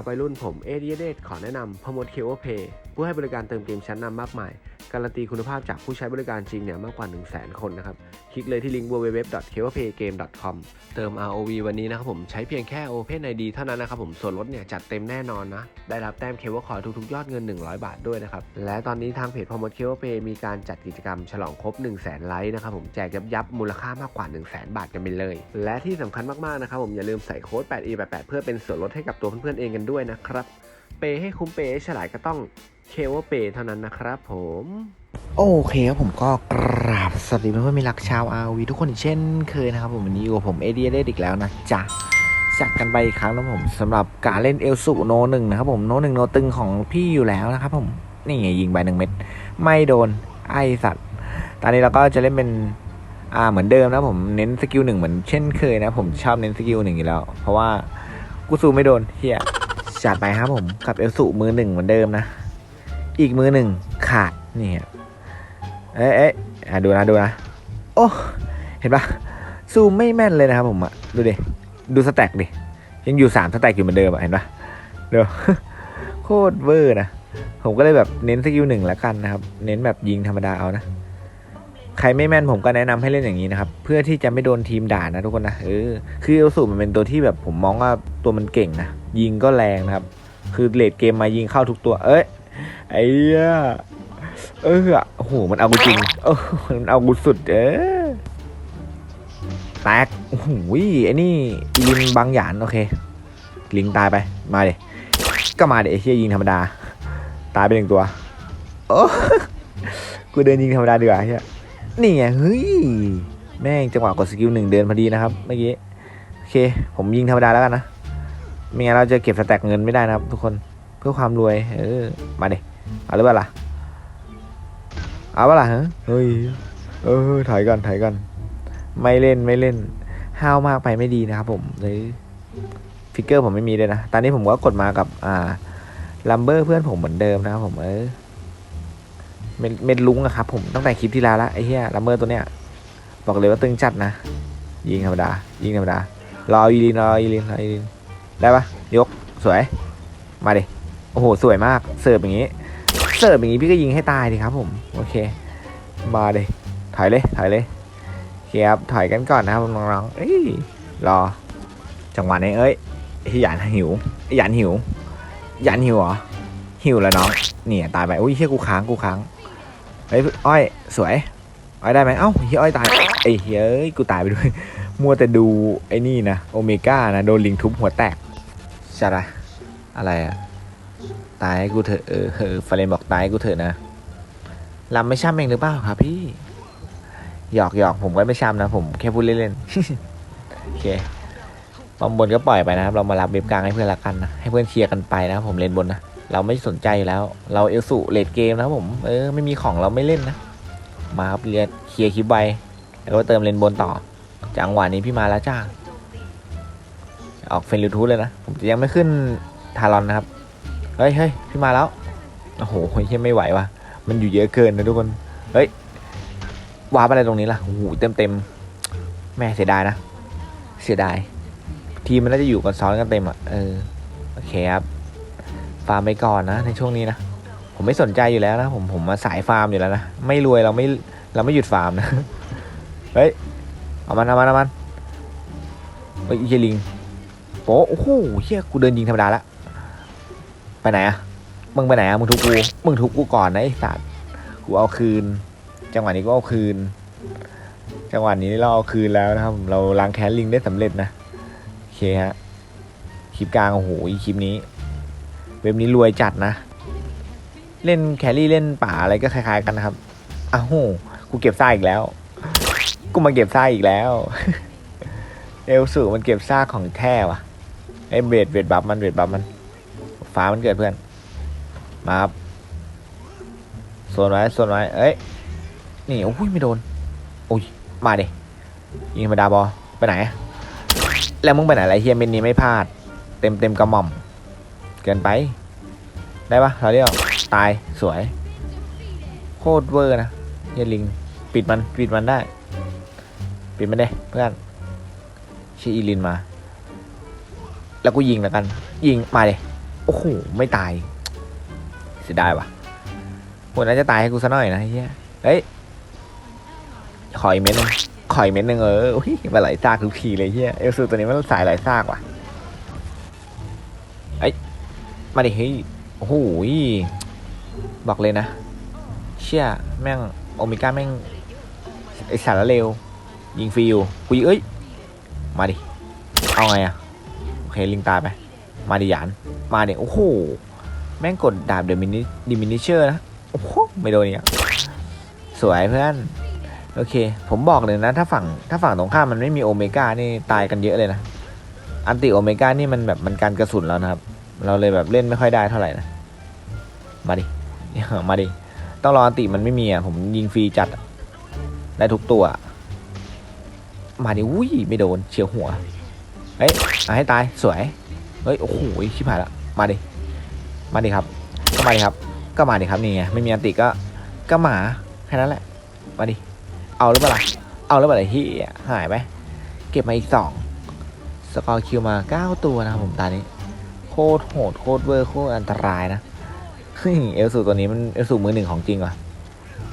ครับวัยรุ่นผมเอเดียเดขอแนะนำพมดเคเวอเพย์ผู้ให้บริการเติมเกมชั้นนำมากมาย การันตีคุณภาพจากผู้ใช้บริการจริงเนี่ยมากกว่า 1 0 0 0 0แคนนะครับ คลิกเลยที่ลิงก์ www.keopaygame.com เติม ROV วันนี้นะครับผมใช้เพียงแค่ Open ID เท่านั้นนะครับผมส่วนลดเนี่ยจัดเต็มแน่นอนนะ ได้รับแต้มเคเบิลคอยทุกๆ ยอดเงิน 100 บาทด้วยนะครับ และตอนนี้ทางเพจพมดเคโอเพย์มีการจัดกิจกรรมฉลองครบ 1 0 0 0 0แสนไลค์นะครับผมแจกยับยับมูลค่ามากกว่า 1 0 0 0 0แสนบาทกันไปเลย และที่สำคัญมากๆนะครับผมอย่าลืมใส่โค้ด 8e88 เพื่อเป็นส่วนลดให้กับตัวเพื่อนๆเองกันด้วยนะครับ เปย์ให้คุ้มเปย์ให้ฉลาดก็ต้องเคโอเปย์เท่านั้นนะครับผม โอเคครับผมก็กราบสวัสดีเพื่อนๆมีรักชาวอาวีทุกคนอีกเช่นเคยนะครับผมวันนี้อยู่กับผมเอเดียได้อีกแล้วนะจ๊ะจัดกันไปอีกครั้งนะผมสำหรับการเล่นเอลสุโนหนึ่งนะครับผมโนหนึ่งโนตึงของพี่อยู่แล้วนะครับผมนี่ไงยิงไปหนึ่งเม็ดไม่โดนไอสัตว์ ตอนนี้เราก็จะเล่นเป็นอ่าเหมือนเดิมนะผมเน้นสกิลหนึ่งเหมือนเช่นเคยนะผมชอบเน้นสกิลหนึ่งอยู่แล้ว เพราะว่ากูสู้ไม่โดนเฮีย จัดไปครับผมกับเอลสุมือหนึ่งเหมือนเดิมนะ อีกมือหนึ่งขาดนี่ฮะเอ๊ะเอ๊ะดูนะดูนะโอ้เห็นปะซูมไม่แม่นเลยนะครับผมอะดูดิดูสแต็กดิยังอยู่สามสแต็กอยู่เหมือนเดิมอะเห็นปะเดี๋ยวโคตรเวอร์นะผมก็เลยแบบเน้นสกิลหนึ่งล้วกันนะครับ เน้นแบบยิงธรรมดาเอานะ ใครไม่แม่นผมก็แนะนำให้เล่นอย่างนี้นะครับ เพื่อที่จะไม่โดนทีมด่านะทุกคนนะเออคือเอลสูมันเป็นตัวที่แบบผมมองว่าตัวมันเก่งนะยิงก็แรงนะครับ คือเลดเกมมายิงเข้าทุกตัว เอ้ยไอ้เหี้ยเอออะโอ้โหมันเอากูจริงเออมันเอากูสุด เออแตกโอ้โหไอ้นี่ลิงบางหยานโอเค ลิงตายไปมาเดก็มาเดไอ้เชี่ยยิงธรรมดา ตายไปหนึ่งตัวโอ้กูเดินยิงธรรมดาดีกว่าเฮีย นี่ไงเฮ้ยแม่งจังหวะกดสกิลหนึ่งเดินพอดีนะครับเมื่อกี้โอเค ผมยิงธรรมดาแล้วกันนะไม่งั้นเราจะเก็บสแต็กเงินไม่ได้นะครับ ทุกคนเพื่อความรวย เออมาดิเอาหรือเปล่าล่ะเอาเปล่ะฮะเฮ้ยเออถอยก่อนถอยก่อนไม่เล่นไม่เล่นห้าวมากไปไม่ดีนะครับผมเลยฟิกเกอร์ผมไม่มีเลยนะ ตอนนี้ผมก็กดมากับอ่าลัมเบอร์เพื่อนผมเหมือนเดิมนะครับผมเออ เม็ดเม็ดลุงอะครับผมตั้งแต่คลิปที่แล้วละไอ้เหี้ยลัมเบอร์ตัวเนี้ยบอกเลยว่าตึงจัดนะ ยิงธรรมดา ยิงธรรมดารออีลินรออีลินรออีลินได้ปะยกสวย มาดิโอ้โหสวยมากเสิร์ฟอย่างงี้เสิร์ฟอย่างนี้พี่ก็ยิงให้ตายดิครับผมโอเค มาเลยถอยเลยถอยเลยเคครับถอยกันก่อนนะครับน้องๆเอ้ยรอ จังหวะนี้เอ้ยไอ้หยันหิวไอ้หยันหิวหยันหิวเหรอหิวแล้วน้องเนี่ยตายไปโอ้ยเฮียกูค้างกูค้าง เฮ้ยอ้อยสวยอ้อยได้ไหมเอ้าเฮียอ้อยตายไอ้เฮ้ยกูตายไปด้วย มัวแต่ดูไอ้นี่นะโอเมก้านะโดนลิงทุบหัวแตกช่ไรอะไรอะตายกูเถอะเออเออฟาเรนบอกตายกูเถอะนะลำไม่ช่ำเองหรือเปล่าครับพี่หยอกหยอกผมก็ไม่ช่ำนะ ผมแค่พูดเล่นๆโอเคบอมบนก็ปล่อยไปนะครับ เรามารับเว็บกลางให้เพื่อนละกันนะให้เพื่อนเคลียร์กันไปนะผมเลนบนนะ เราไม่สนใจแล้ว เราเอลสุเลดเกมนะครับผม เออ ไม่มีของเราไม่เล่นนะ มาครับเรียนเคลียร์คลิปใบแล้วก็เติมเลนบนต่อ จังหวะนี้พี่มาแล้วจ้า ออกเฟนริทูธเลยนะ ผมจะยังไม่ขึ้นทารอนนะครับ เฮ้ยเฮ้ยพี่มาแล้ว โอ้โหเฮ้ยไม่ไหวว่ะมันอยู่เยอะเกินนะทุกคน เฮ้ย วาร์ปอะไรตรงนี้ล่ะโอ้โหเต็มเต็มแม่เสียดายนะ เสียดาย ทีมมันน่าจะอยู่กันซ้อนกันเต็มอะ เออ โอเคครับ ฟาร์มไปก่อนนะ ในช่วงนี้นะ ผมไม่สนใจอยู่แล้วนะ ผมผมมาสายฟาร์มอยู่แล้วนะ ไม่รวยเราไม่เราไม่หยุดฟาร์มนะ เฮ้ย เอามันเอามันเอามันเฮ้ยอีเจลิงโป๊โอ้โหเฮียกูเดินยิงธรรมดาละ ไปไหนอะมึงไปไหนอะมึงทุบกู มึงทุบกูก่อนนะไอ้สัตว์กูเอาคืน จังหวะนี้ก็เอาคืน จังหวะนี้เราเอาคืนแล้วนะครับ เราล้างแค้นลิงได้สำเร็จนะ โอเคฮะ คลิปกลางโอ้โหคลิปนี้ เว็บนี้รวยจัดนะ เล่นแครี่เล่นป่าอะไรก็คล้าย ๆ กันนะครับอ้าวโหกูเก็บซ่าอีกแล้ว กูมาเก็บซ่าอีกแล้วเอลสูมันเก็บซ่าของแท้ว่ะไอ้เบดเบดบับมันเบดบับมันฟ้ามันเกิดเพื่อน มาครับโซนไว้โซนไว้เอ้ยนี่โอ้ยไม่โดนโอ้ยมาดิยิงธรรมดาบอไปไหน แล้วมึงไปไหนไรเฮียเมนนี้ไม่พลาด เต็มเต็มกระหม่อม เกินไป ได้ปะเราเรียกตายสวย โคตรเวอร์นะเฮียลิง ปิดมัน ปิดมันได้ ปิดมันได้เพื่อนชื่ออีลินมา แล้วกูยิงแล้วกัน ยิงมาเลยโอ้โหไม่ตายเสียดายว่ะควรน่าจะตายให้กูซะหน่อยนะเฮียเฮ้ยขออีกเม็ดหนึงขออีกเม็ดหนึงเออมาไหลซากทุกทีเลยเฮียเอลซูตัวนี้มันสายไหลซากว่ะ มาดิเฮ้ยโอ้โหบอกเลยนะ เชี่ยแม่งโอเมก้าแม่งไอสารละเร็ว ยิงฟรีอยู่กูยิงเอ้ย มาดิ เอาไงอะโอเค ลิงตายไป มาดิหยาน มาดิโอ้โห แม่งกดดาบเดมินิดิมินิเชอร์นะ โอ้โห ไม่โดนเนี่ยสวยเพื่อน โอเค ผมบอกเลยนะ ถ้าฝั่งถ้าฝั่งตรงข้ามมันไม่มีโอเมก้านี่ตายกันเยอะเลยนะ อันติโอเมก้านี่มันแบบมันการกระสุนแล้วนะครับ เราเลยแบบเล่นไม่ค่อยได้เท่าไหร่นะ มาดิ มาดิ ต้องรออันติมันไม่มีอะ ผมยิงฟรีจัด ได้ทุกตัว มาดิ อุ้ย ไม่โดน เฉียวหัว เฮ้ยเอาให้ตาย สวย เฮ้ย โอ้โหชิบหายละ มาดิ มาดิครับ ก็มาดิครับ ก็มาดิครับนี่ไง ไม่มีอันติก็ ก็หมา แค่นั้นแหละ มาดิ เอาหรือเปล่า เอาหรือเปล่าล่ะเฮียหายไหม เก็บมาอีกสอง สกอร์คิวมาเก้าตัวนะครับผมตอนนี้ ตรโหดโคตรเวอร์โคตรอันตรายนะเอลสูตัวนี้มันเอลสูมือหนึ่งของจริงว่ะ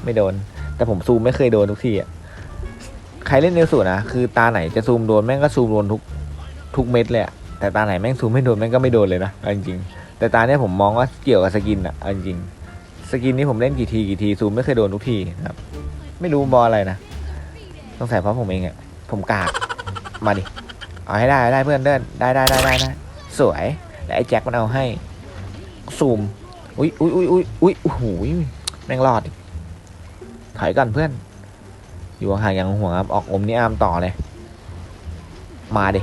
ไม่โดน แต่ผมซูมไม่เคยโดนทุกทีอะใครเล่นเอลสูนะคือตาไหนจะซูมโดนแม่งก็ซูมโดนทุกทุกเม็ดเลยอะแต่ตาไหนแม่งซูมไม่โดนแม่งก็ไม่โดนเลยนะเอาจริงๆแต่ตาเนี้ยผมมองว่าเกี่ยวกับสกินอะเอาจริงสกินนี้ผมเล่นกี่ทีกี่ทีซูมไม่เคยโดนทุกทีครับ ไม่รู้บอลอะไรนะต้องใส่เพราะผมเองอะผมกากมาดิเอาให้ได้ได้เพื่อนเดินได้ได้ได้ได้ได้สวย และไอ้แจ็คมันเอาให้ซูมอุ้ยอุ้ยอุ้ยอุ้ยอุ้ยโอ้โหแม่งรอดถอยก่อนเพื่อน อยู่ห่างอย่างห่วงครับ ออกอมนี่อามต่อเลย มาเดิ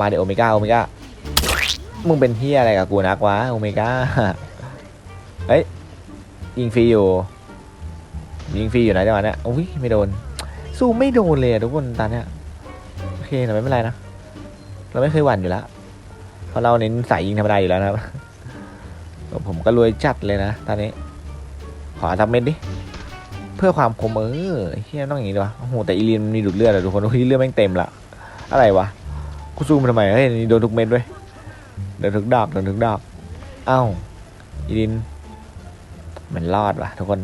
มาเดิโอเมก้าโอเมก้ามึงเป็นเฮียอะไรกับกูนักวะโอเมก้าเฮ้ยยิงฟรีอยู่ ยิงฟรีอยู่นะจังหวะเนี้ยอุ้ยไม่โดน สู้ไม่โดนเลยทุกคนตอนเนี้ยโอเคแต่ไม่เป็นไรนะ เราไม่เคยหวั่นอยู่แล้ว เพราะเราเน้นสายยิงธรรมดาอยู่แล้วนะครับ ผมก็รวยจัดเลยนะตอนนี้ ขอทำเม็ดดิ เพื่อความคมเออเฮียต้องอย่างนี้ดีวะโอ้โหแต่อีลีนมันมีดูดเลือดอะทุกคนโอ้ยเลือดแม่งเต็มละอะไรวะกูซูมมาทำไมเฮ้ยนี่โดนทุกเม็ดด้วยโดนทุกดอกโดนทุกดอกเอ้าอีดินมันรอดว่ะทุกคน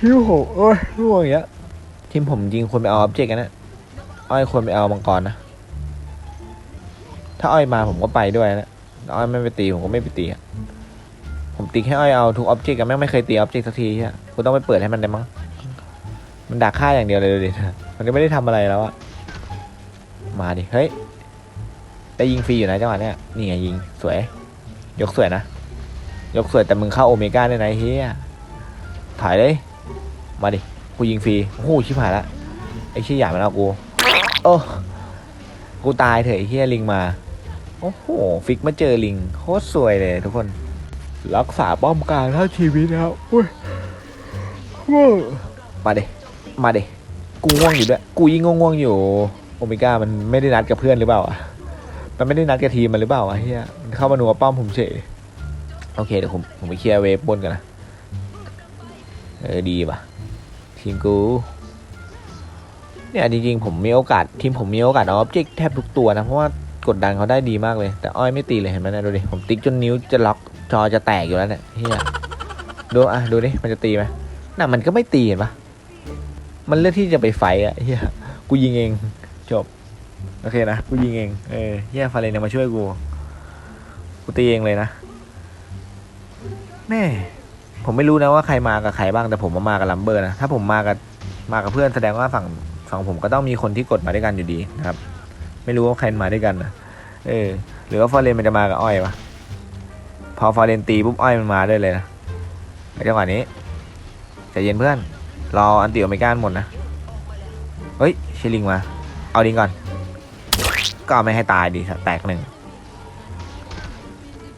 ฮิวโหโอ้ยร่วงอย่างเงี้ยทีมผมจริงควรไปเอาออบเจกต์กันนะอ้อยควรไปเอามังกรนะาอ้อยมาผมก็ไปด้วยนะแต่อ้อยไม่ไปตีผมก็ไม่ไปตีอะผมตีแค่อ้อยเอาทุกออบเจกต์กันแม่งไม่เคยตีออบเจกต์สักทีอะกูต้องไปเปิดให้มันได้มั้งมันดักฆ่าอย่างเดียวเลยดูดิมันก็ไม่ได้ทำอะไรแล้วอะมาดิเฮ้ยได้ยิงฟรีอยู่นะจังหวะเนี้ยนี่ไงยิงสวย ยกสวยนะยกสวยแต่มึงเข้าโอเมก้าได้ไหนเฮียถ่ายเลย มาดิกูยิงฟรีโอ้โหชิบหายละไอ้ชี่ยหยามันเอากูโอ้กูตายเถอะไอ้เฮียลิงมา โอ้โห ฟิกมาเจอลิงโคตรสวยเลยทุกคน รักษาป้อมกลางเท่าชีวิตแล้วอุ้ยมาเดมาเดกูง่วงอยู่ด้วย กูยิ่งง่วงอยู่ โอเมก้ามันไม่ได้นัดกับเพื่อนหรือเปล่าอะ มันไม่ได้นัดกับทีมมันหรือเปล่าอะเฮียมันเข้ามาหนัวป้อมผมเฉย โอเคเดี๋ยวผมผมไปเคลียร์เวฟบนกันนะ เออดีป่ะ ทีมกูเนี่ยจริงๆผมมีโอกาสทีมผมมีโอกาสเอาออบเจกต์แทบทุกตัวนะ เพราะว่า กดดันเขาได้ดีมากเลย แต่อ้อยไม่ตีเลยเห็นไหมนี่ยดูดิ ผมติ๊กจนนิ้วจะล็อกจอจะแตกอยู่แล้วเนี่ยเฮียดูอะดูดิ มันจะตีไหมน่ะมันก็ไม่ตีเห็นปะมันเลือกที่จะไปไฟท์อะเฮียกูยิงเอง จบ โอเคนะ กูยิงเอง เออเฮียฟาเรนมาช่วยกู กูตีเองเลยนะ แม่ผมไม่รู้นะว่าใครมากับใครบ้างแต่ผมมามากับลัมเบอร์นะ ถ้าผมมากับมากับเพื่อนแสดงว่าฝั่งฝั่งผมก็ต้องมีคนที่กดมาด้วยกันอยู่ดีนะครับ ไม่รู้ว่าใครมาด้วยกันนะเออ หรือว่าฟาเรนมันจะมากับอ้อยวะพอฟาเรนตีปุ๊บอ้อยมันมาด้วยเลยนะจังหวะนี้ใจเย็นเพื่อน รออันติโอเมก้าหมดนะ เฮ้ยเชลิงมา เอาลิงก่อน ก็ไม่ให้ตายดิแตกหนึ่ง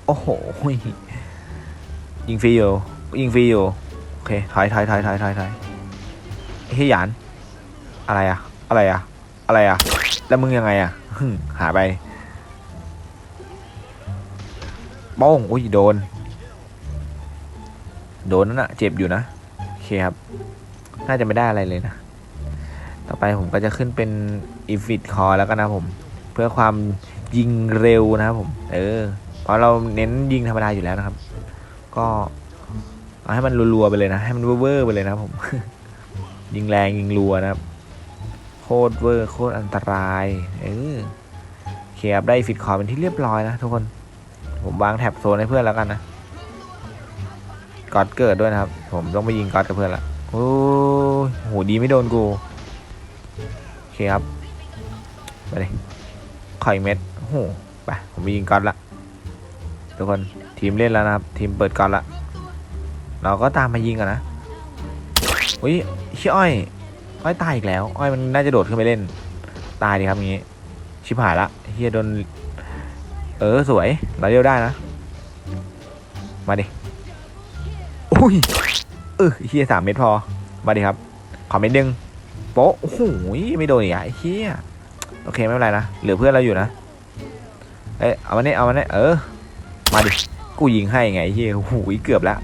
โอ้โห ยิงฟรีอยู่ ยิงฟรีอยู่ โอเค ถอยถอยถอยถอยถอยถอยเฮียหยาน อะไรอะ อะไรอะ อะไรอะ แล้วมึงยังไงอะหึ่มหาไปโป้งอุ้ยโดน โดนนั่นอะเจ็บอยู่นะโอเคครับ น่าจะไม่ได้อะไรเลยนะ ต่อไปผมก็จะขึ้นเป็นอีฟิตคอแล้วกันนะผม เพื่อความยิงเร็วนะครับผม เออ เพราะเราเน้นยิงธรรมดาอยู่แล้วนะครับ ก็เอาให้มันรัวๆไปเลยนะ ให้มันเวอร์ๆไปเลยนะครับผม ยิงแรงยิงรัวนะครับ คตรเวอร์โคตรอันตรายเออเคครับได้ฟิตคอร์เป็นที่เรียบร้อยนะทุกคน ผมวางแท็บโซนให้เพื่อนแล้วกันนะกอดเกิดด้วยนะครับ ผมต้องไปยิงกอดกับเพื่อนละโอ้โหดีไม่โดนกูโอเคครับไปเลยขออีกเม็ดโอ้โหไปผมไปยิงกอดละทุกคนทีมเล่นแล้วนะครับ ทีมเปิดกอดละเราก็ตามมายิงกันนะอุ้ยเชี่ยอ้อย อ้อยตายอีกแล้ว อ้อยมันน่าจะโดดขึ้นไปเล่น ตายดีครับอย่างงี้ ชิบหายละเฮียโดน เออสวย เราเรียวได้นะ มาดิอุ้ย เออเฮียสามเม็ดพอ มาดิครับ ขอเม็ดหนึงโป๊ะโอ้โหไม่โดนอีกอะไอ้เฮียโอเคไม่เป็นไรนะ เหลือเพื่อนเราอยู่นะ เอ้ยเอามาเนี่ยเอามาเนี่ยเออ มาดิ กูยิงให้ไงเฮียโอ้โหเกือบแล้ว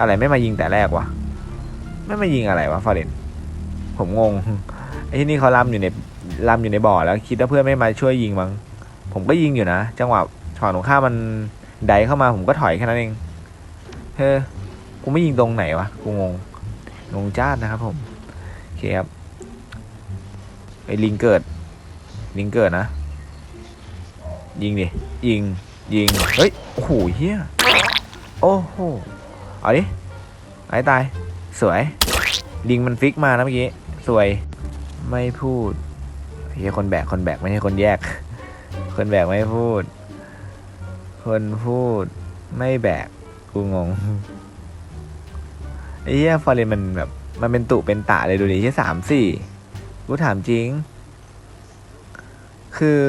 อะไรไม่มายิงแต่แรกวะ ไม่มายิงอะไรวะฟอเรน ผมงงไอ้ที่นี่เขาลำอยู่ในลำอยู่ในบ่อแล้ว คิดว่าเพื่อนไม่มาช่วยยิงมั้งผมก็ยิงอยู่นะจังหวะช็อตของข้ามมันไดเข้ามาผมก็ถอยแค่นั้นเองเฮ้ยกูไม่ยิงตรงไหนวะกูงงงงจ้าดนะครับ ผมโอเคครับไอ้ลิงเกิด ลิงเกิดนะ ยิงดิยิงยิงเฮ้ยโอ้โหเฮียโอ้โหเอาดิไอ้ตายสวยลิงมันฟิกมานะเมื่อกี้ สวย ไม่พูดเฮียคนแบกคนแบกไม่ใช่คนแยก คนแบกไม่พูด คนพูดไม่แบกกูงงไอ้เหี้ยฟอร์เรนมันแบบ มันเป็นตุเป็นตะเลยดูดิเหี้ยสามสี่กูถามจริง คือ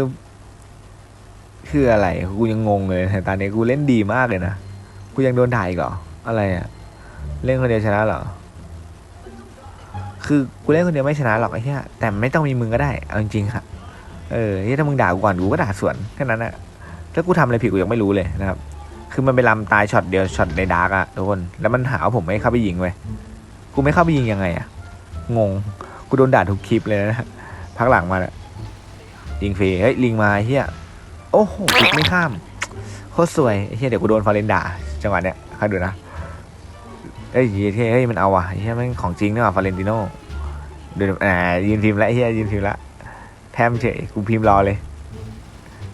คืออะไร กูยังงงเลยแต่ตอนนี้กูเล่นดีมากเลยนะ กูยังโดนด่ายอีกเหรอ อะไรอะเล่นคนเดียวชนะเหรอ คือกูเล่นคนเดียวไม่ชนะหรอกไอ้เหี้ยแต่ไม่ต้องมีมึงก็ได้เอาจริงๆครับเออที่ถ้ามึงด่ากูก่อนกูก็ด่าสวนแค่นั้นและถ้ากูทำอะไรผิดกูยังไม่รู้เลยนะครับ คือมันไปลำตายช็อตเดียวช็อตในดาร์กอะทุกคน แล้วมันหาว่าผมไม่เข้าไปยิงเว้ย กูไม่เข้าไปยิงยังไงอะงง กูโดนด่าทุกคลิปเลยนะ พักหลังมาเนี่ยยิงฟรีเฮ้ยลิงมาไอ้เฮียโอ้โหพลิกไม่ข้าม โคตรสวยไอ้เฮียเดี๋ยวกูโดนฟาเรนด่าจังหวะเนี้ยคอยดูนะเอ้ยเฮ้ยเฮ้ยมันเอาว่ะไอ้เฮียม่งของจริงนี่หว่าฟาเรนติโน ดี๋ยวอ่ายืนพิมพ์ละไอ้เฮียยืนพิมพ์ละแพมเฉยกูพิมพ์รอเลย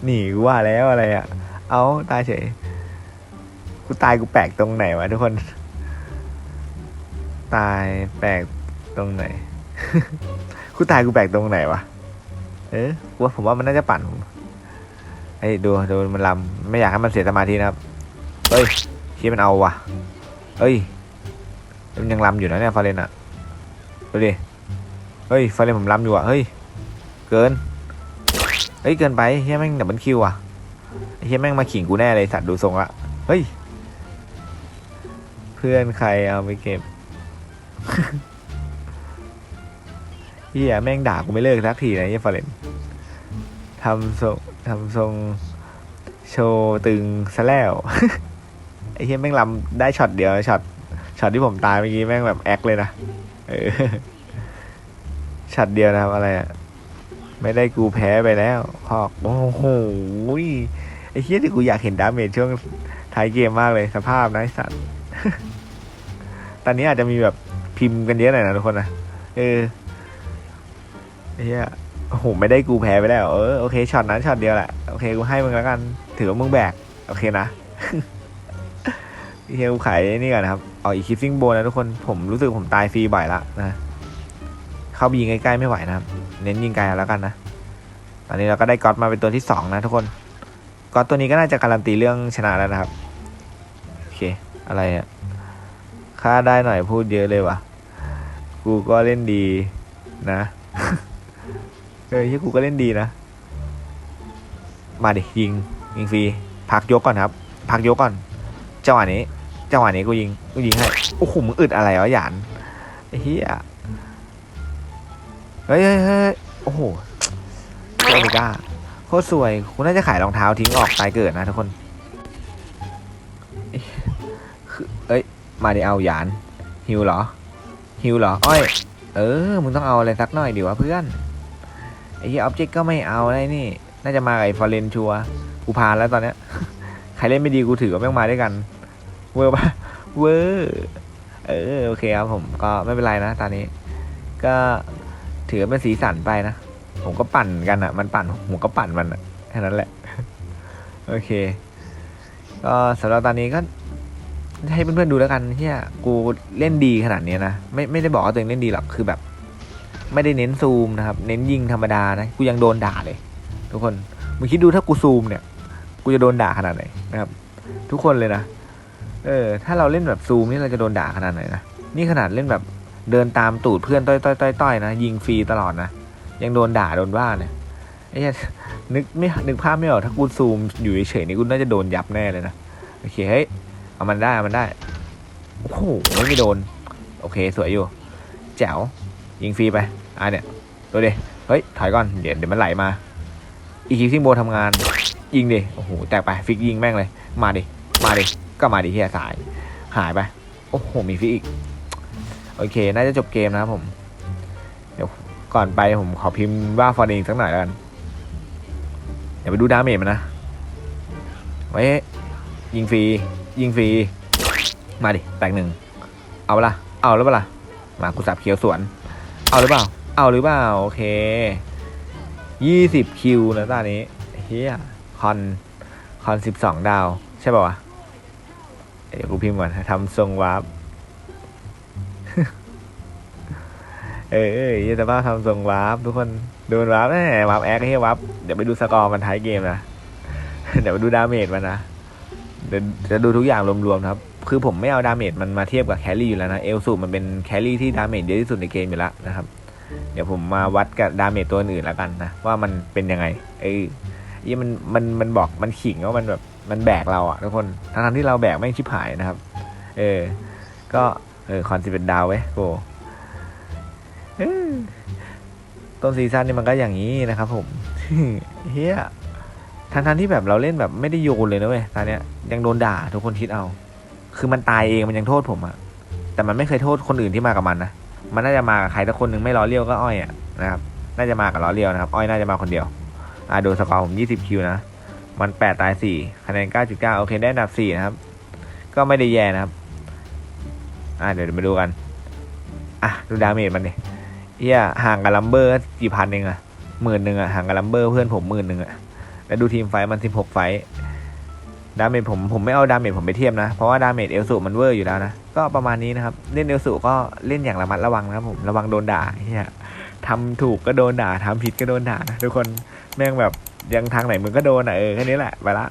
นี่กูว่าแล้วอะไรอะ เอาตายเฉย กูตายกูแปลกตรงไหนวะทุกคน ตายแปลกตรงไหน กูตายกูแปลกตรงไหนวะ เออกูว่าผมว่ามันน่าจะปั่นไอ้ดูดูมันลำไม่อยากให้มันเสียสมาธินะครับเอ้ยคิดมันเอาว่ะเอ้ยมันยังลำอยู่นะเนี่ยฟาเรนอะดูดิ เฮ้ยไฟเรนผมล้ำอยู่อะเฮ้ยเกินเฮ้ยเกินไปเฮียแม่งดับเบิลคิวอะเฮียแม่งมาขิงกูแน่เลยสัตว์ดูทรงละเฮ้ยเพื่อนใครเอาไปเก็บเฮียแม่งด่ากูไม่เลิกสักทีนะเฮียฟอเรนทำทรงทำทรงโชว์ตึงซะแล้วไอ้เฮียแม่งลำได้ช็อตเดียวช็อตช็อตที่ผมตายเมื่อกี้แม่งแบบแอคเลยนะเออ ช็อตเดียวนะครับอะไรอะไม่ได้กูแพ้ไปแล้วพอกโอ้โหไอ้เหี้ยที่กูอยากเห็นดาเมจช่วงท้ายเกมมากเลยสภาพนะไอสัตว์ตอนนี้อาจจะมีแบบพิมพ์กันเยอะหน่อยนะทุกคนนะเออไอ้เหี้ยโอ้โหไม่ได้กูแพ้ไปแล้วเออโอเคช็อตนั้นช็อตเดียวแหละโอเคกูให้มึงแล้วกัน ถือว่ามึงแบกโอเคนะไอ้เฮียกูขายนี่ก่อนนะครับเอาอีกคิฟฟิ้งโบนะทุกคนผมรู้สึกผมตายฟรีบ่อยละนะ เข้าไปยิงใกล้ๆไม่ไหวนะครับ เน้นยิงไกลแล้วกันนะ ตอนนี้เราก็ได้ก๊อตมาเป็นตัวที่สองนะทุกคน ก๊อตตัวนี้ก็น่าจะการันตีเรื่องชนะแล้วนะครับ โอเค อะไรอะ่ะค่าได้หน่อยพูดเยอะเลยวะกูก็เล่นดีนะเฮ้ยที่กูก็เล่นดีนะ มาดิยิงยิงฟรี พักยกก่อนครับ พักยกก่อน จังหวะนี้ จังหวะนี้กูยิง กูยิงให้ โอ้โห มึงอึดอะไรวะหยานไอ้เหี้ย เฮ้ยเฮ้ยเฮ้ยโอ้โหโอเมก้าโคตรสวยคุณน่าจะขายรองเท้าทิ้งออกตายเกิดนะทุกคนเอ้ย มาดิเอาหยานฮิวเหรอฮิวเหรอ อ้อย เออ มึงต้องเอาอะไรสักหน่อยดิวะเพื่อน ไอ้ที่ออบเจกต์ก็ไม่เอาอะไรนี่ น่าจะมากับไอ้ฟอร์เรนชัวกูพานแล้วตอนเนี้ย ใครเล่นไม่ดีกูถือว่าแม่งมาด้วยกัน เวอร์ปะเวอร์ เออ โอเคครับผม ก็ไม่เป็นไรนะตอนนี้ ก็ ถือเป็นสีสันไปนะ ผมก็ปั่นกันอะมันปั่นผมก็ปั่นมันอะแค่นั้นแหละ โอเค ก็สำหรับตอนนี้ก็ให้เพื่อนๆดูแล้วกันเฮียกูเล่นดีขนาดนี้นะ ไม่ไม่ได้บอกว่าตัวเองเล่นดีหรอกคือแบบ ไม่ได้เน้นซูมนะครับ เน้นยิงธรรมดานะกูยังโดนด่าเลย ทุกคนมึงคิดดูถ้ากูซูมเนี่ย กูจะโดนด่าขนาดไหนนะครับ ทุกคนเลยนะเออ ถ้าเราเล่นแบบซูมนี่เราจะโดนด่าขนาดไหนนะนี่ขนาดเล่นแบบ เดินตามตูดเพื่อนต้อยต้อยต้อยต้อยนะ ยิงฟรีตลอดนะ ยังโดนด่าโดนว่าเลยไอ้เหี้ยนึกไม่นึกภาพไม่ออกถ้ากูซูมอยู่เฉยๆนี่กูน่าจะโดนยับแน่เลยนะ โอเคเฮ้ยเอามันได้เอามันได้ โอ้โหไม่โดน โอเคสวยอยู่ แจ๋ว ยิงฟรีไปอะเนี่ยตัวเดเฮ้ยถอยก่อนเดี๋ยวเดี๋ยวมันไหลมา อีคิวซิงโบทำงาน ยิงดิโอ้โหแตกไปฟิกยิงแม่งเลย มาดิมาดิก็มาดิเฮียสาย หายไป โอ้โหมีฟิกอีก โอเค น่าจะจบเกมนะครับผม เดี๋ยวก่อนไปผมขอพิมพ์ว่าฟอร์ดิงสักหน่อยกัน เดี๋ยวไปดูดาเมจมันนะ ไว้ ยิงฟรี ยิงฟรี มาดิ แตกหนึ่ง เอาเปะล่าเอาหรือเปล่า มากูสับเขียวสวน เอาหรือเปล่า เอาหรือเปล่า โอเคยี่สิบคิวนะตอนนี้เฮียคอน คอนสิบสองดาว ใช่ป่าวะ เดี๋ยวกูพิมพ์ก่อนทำทรงวาร์ป เออยี่แต่ว่าทำทรงวาร์ปทุกคนดูมันวาร์ปแหมวาร์ปแอคให้วาร์ปเดี๋ยวไปดูสกอร์มันท้ายเกมนะเดี๋ยวไปดูดาเมจมันนะเดี๋ยวจะดูทุกอย่างรวมๆครับ คือผมไม่เอาดาเมจมันมาเทียบกับแคลรี่อยู่แล้วนะเอลสูมันเป็นแคลรี่ที่ดาเมจเยอะที่สุดในเกมอยู่แล้วนะครับ เดี๋ยวผมมาวัดกับดาเมจตัวอื่นแล้วกันนะว่ามันเป็นยังไงเอ้ยยี่มันมันมันบอกมันขิงว่ามันแบบมันแบกเราอะทุกคนทั้งที่เราแบกไม่ชิบหายนะครับ เออ ก็เออคอนสิเป็นดาวไว้ยโก ต้นซีซั่นนี่มันก็อย่างนี้นะครับผมเฮียทั้งๆที่แบบเราเล่นแบบไม่ได้โยนเลยนะเว้ยตอนเนี้ยยังโดนด่าทุกคนคิดเอา คือมันตายเองมันยังโทษผมอะแต่มันไม่เคยโทษคนอื่นที่มากับมันนะมันน่าจะมากับใครสักคนหนึ่งไม่ล้อเลี้ยวก็อ้อยอะนะครับน่าจะมากับล้อเลี้ยวนะครับอ้อยน่าจะมาคนเดียวอ่าดูสกอร์ผม20คิวนะมัน8ตาย4คะแนน9.9โอเคได้อันดับ4นะครับ ก็ไม่ได้แย่นะครับ อ่าเดี๋ยวมาดูกัน อะดูดาเมจมันดิ เฮียห่างกับลัมเบอร์กี่พันเองอะหมื่นหนึ่งอะห่างกับลัมเบอร์เพื่อนผมหมื่นหนึ่งอะแล้วดูทีมไฟมัน16ไฟดาเมจผมผมไม่เอาดาเมจผมไปเทียบนะ เพราะว่าดาเมจเอลสูมันเวอร์อยู่แล้วนะ ก็ประมาณนี้นะครับ เล่นเอลสูก็เล่นอย่างระมัดระวังนะครับผมระวังโดนด่าเฮียทำถูกก็โดนด่าทำผิดก็โดนด่านะทุกคนแม่งแบบยังทางไหนมึงก็โดนอะเออแค่นี้แหละไปละ